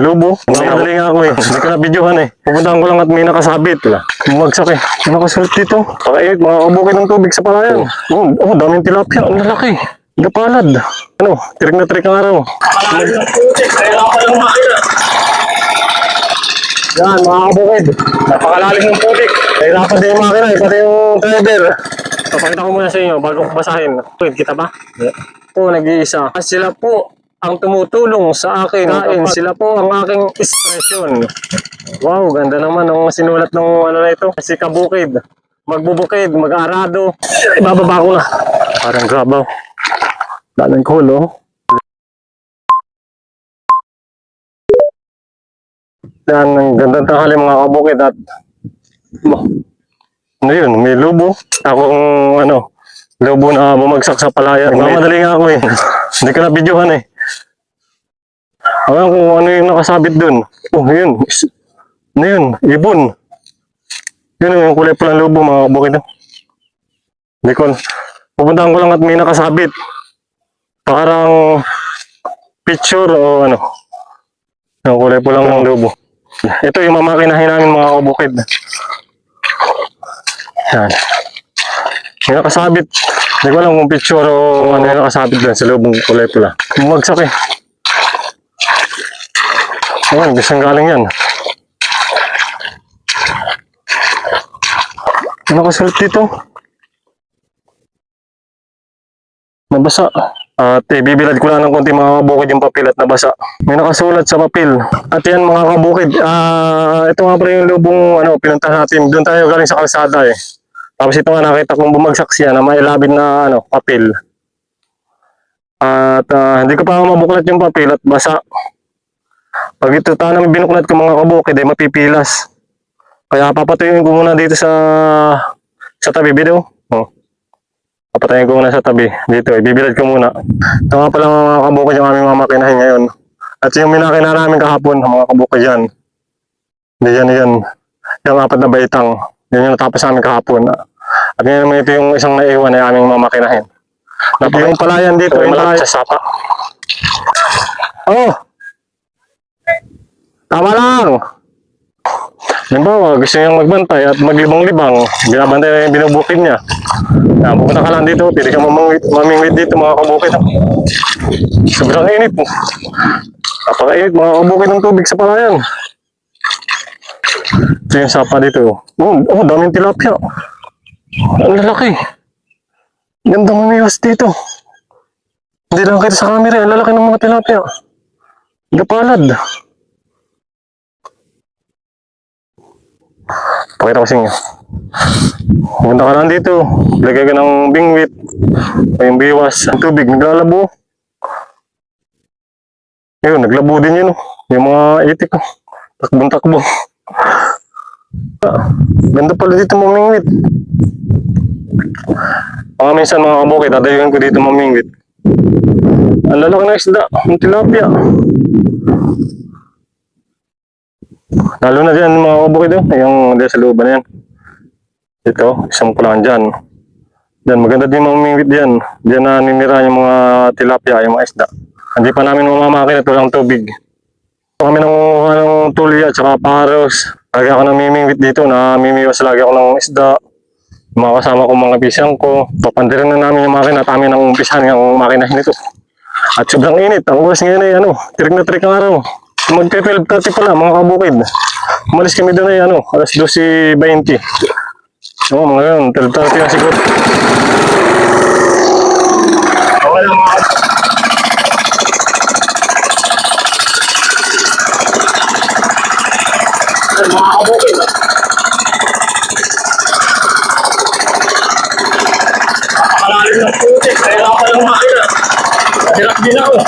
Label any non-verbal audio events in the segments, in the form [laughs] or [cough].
Lubo, madali nga ako eh. Hindi ko na videohan eh. Pupuntahan ko lang at may nakasabit. Bumagsak eh. Nakasulit dito. Pakainit, mga kabukid ng tubig sa palayan. Oh, oh daming tilapia. Ang lalaki. Gapalad. Ano, tirik na tirik ang araw. Yan, mga kabukid. Napakalalim ng putik. Nahirapan din yung makina eh, pati yung driver. Papakita ko muna sa inyo bago ko basahin. Wait, kita ba? Po, nag-iisa. Sila po ang tumutulong sa akin. Kain, sila po ang aking expression. Wow, ganda naman ang sinulat ng ano na ito. Si Kabukid. Magbubukid, mag-arado. Ibababa ko na. Parang grabaw. Daming cool, oh. Yan, ang gandang tanghali mga kabukid at ano yun, may lubo. Akong ano, lubo na bumagsak sa palayan. Nagmamadali nga ako eh. [laughs] Hindi ko na videohan eh. Alam kung ano yung nakasabit dun. Oh, yun. Ano yun? Ibon. Yun yung kulay pulang lubo mga kabukid. Hindi ko. Pupuntahan ko lang at may nakasabit. Parang picture o ano. Yung kulay pulang ng lubo. Ito yung mamakinahin namin mga kabukid. Yan. Yung nakasabit. Hindi ko alam kung picture o ano yung nakasabit doon sa lubong kulay pula. Bumagsak eh. Ayan, bisang galing yan. Nakasulat dito? Nabasa. At eh, bibilad ko lang ng konti mga kabukid yung papel at nabasa. May nakasulat sa papel. At yan mga kabukid. Ah, ito nga pala yung lubong ano, pinuntahan natin. Doon tayo galing sa kalsada eh. Tapos ito nga nakita kong bumagsak siya na may labid na ano, papel. At ah, hindi ko pa mabuklat yung papel at basa. Pag ito tanang binuklat ko mga kabukid eh, mapipilas. Kaya papatuyuin ko muna dito sa sa tabi video. Oh. Papatayin ko muna sa tabi dito. Ibibilad ko muna. Ito nga pala mga kabukid yung aming mamakinahin ngayon. At yung minakina namin kahapon, mga kabukid yan. Hindi yan, yan. Yung apat na baitang. Yun yung natapos namin kahapon. At ngayon naman ito yung isang naiwan na aming mamakinahin. Napaka yung palayan dito, yung palayan sa sapa. Oh! Tama lang! Halimbawa, gusto niyang magbantay at maglibang-libang, binabantay na yung binubukid niya. Na, pupunta ka lang dito, pili ka mamingwit, dito mga kabukid. Sobrang init. Napakainit mga kabukid ng tubig sa palayan. Ito yung sapa dito. Oh, oh daming tilapia. Ang lalaki. Gandang umiwas dito. Hindi lang kita sa camera, ang lalaki ng mga tilapia. Gapalad. Pakita ko sa inyo. Punta ka lang dito. Lagay ka ng bingwit. O yung biwas. Ang tubig, naglalabo. Ayun, naglabo din yun. oh. Yung mga itik ko. Takbong takbo. Ah, ganda pala dito mamingwit. Mga minsan mga kabukit, dadayuin ko dito mamingwit. Ang lalaki ng isda, ang tilapia. Lalo na dyan mga kabukid oh, yung dyan sa looban yan. Ito, isang kulang dyan. Dyan, maganda din mamingwit dyan. Dyan na ninira yung mga tilapia, yung mga isda. Hindi pa namin mamamakin ito lang tubig. Kami ng ng tulya at saka paros. Lagi ako namimingwit dito, namimiwas lagi ako ng isda. Mga kasama ko mga bisang ko. Papandirin na namin yung makina at amin ang umpisahan ng makinahin ito. At sobrang init. Ang oras ngayon ay ano, tirik na tirik ang araw. Magpe-12.30 pala mga kabukid. Umalis kami doon ay ano, alas 12.20. Oo, mga yun, 12.30 na siguro. Okay lang mga mga. Nakakalalim ng putik. Kaya ako makina. Hirap din ako.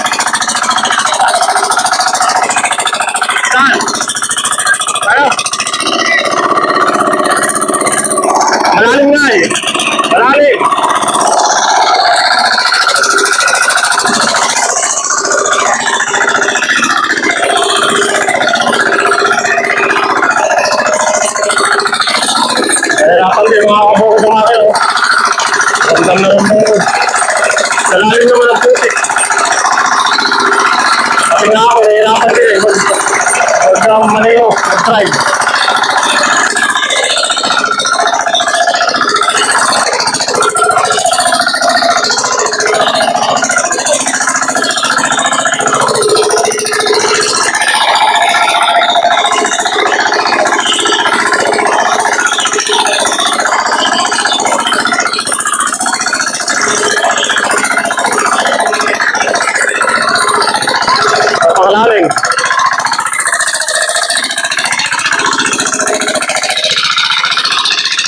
Malalim nga eh.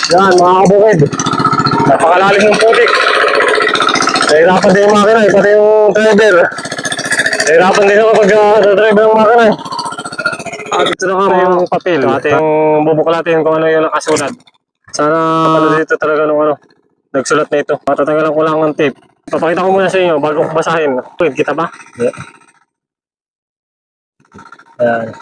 Yan, mga kabukid. Napakalalim ng putik. Nahirapan din yung makina eh, pati yung driver. Nahirapan din ako pag uh, driver ng makina eh. At ito na nga yung papel. Ating bubuklatin kung ano yung nakasulat. Sana ano dito talaga nung ano, nagsulat na ito. Matatanggalan ko lang ng tape. Papakita ko muna sa inyo bago ko basahin. Wait, kita ba? Yeah. Ayan.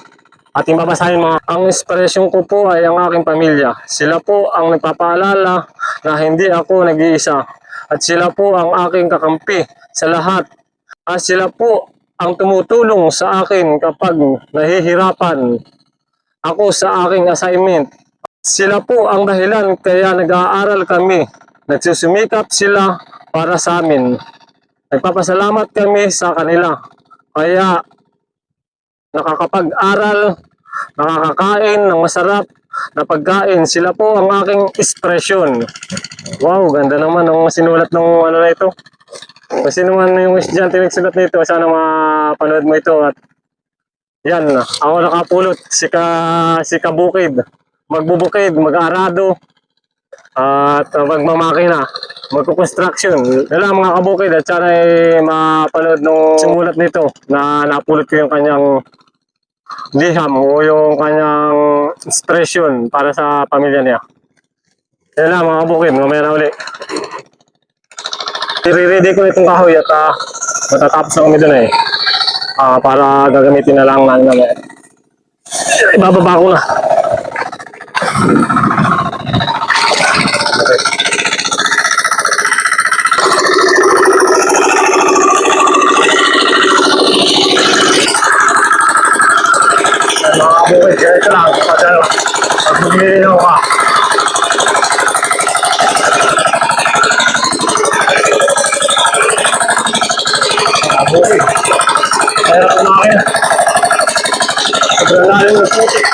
Ating babasahin mga ang inspirasyon ko po ay ang aking pamilya. Sila po ang nagpapaalala na hindi ako nag-iisa. At sila po ang aking kakampi sa lahat. At sila po ang tumutulong sa akin kapag nahihirapan ako sa aking assignment. Sila po ang dahilan kaya nag-aaral kami. Nagsusumikap sila para sa amin. Nagpapasalamat kami sa kanila. Kaya nakakapag-aral, nakakakain ng masarap na pagkain. Sila po ang aking ekspresyon. Wow, ganda naman ang sinulat ng ano na ito. Kasi naman yung estudyante nagsulat nito, sana mapanood mo ito at yan, ako nakapulot, si, ka, si Kabukid. Magbubukid, mag-arado, at magmamakina, magkukonstruction. Yan lang mga kabukid at sana ay mapanood nung simulat nito na napulot ko yung kanyang liham o yung kanyang expression para sa pamilya niya. Yan lang mga kabukid, mamaya na uli. I-ready ko itong kahoy at uh, matatapos na kami dun eh. Ah, para gagamitin na lang namin mamaya. Ibababa ko na. Kabukid, ganito lang. Pag ano, pag maglilinaw ka. Mga kabukid. Kaya kumain. Sobrang lalim ng putik.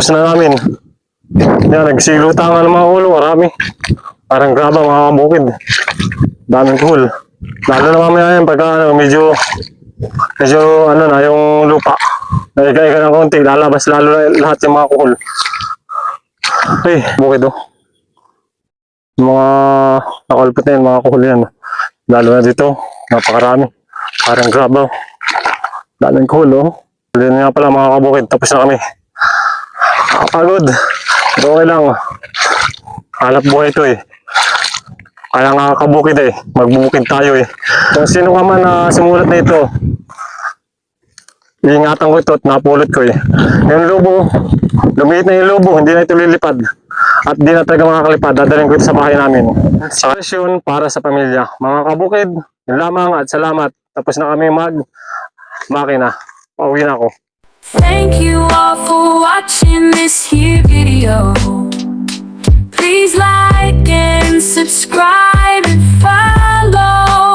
Tapos na namin. Yan, nagsilutangan ng mga ulo, marami. Parang graba mga kabukid. Daming cool. Lalo na mamaya yan pagka ano, medyo medyo ano na yung lupa. Naiga-iga ng konti, lalabas lalo na lahat yung mga kuhol. Ay, bukid oh. Mga nakalpot na yun, mga kuhol yan. Lalo na dito, napakarami. Parang graba oh. Daming kuhol oh. Yan nga pala mga kabukid, tapos na kami. Nakapagod. Pero okay lang. Hanap buhay ito eh. Kaya nga kabukid eh. Magbubukid tayo eh. Kung sino ka man na sumulat na ito, iingatan ko ito at napulot ko eh. Yung lubo, lumiit na yung lubo, hindi na ito lilipad. At di na talaga makakalipad, dadalhin ko ito sa bahay namin. Yun para sa pamilya. Mga kabukid, yun lamang at salamat. Tapos na kami mag makina. Pauwi na ako. Thank you all watching this here video. Please like and subscribe and follow.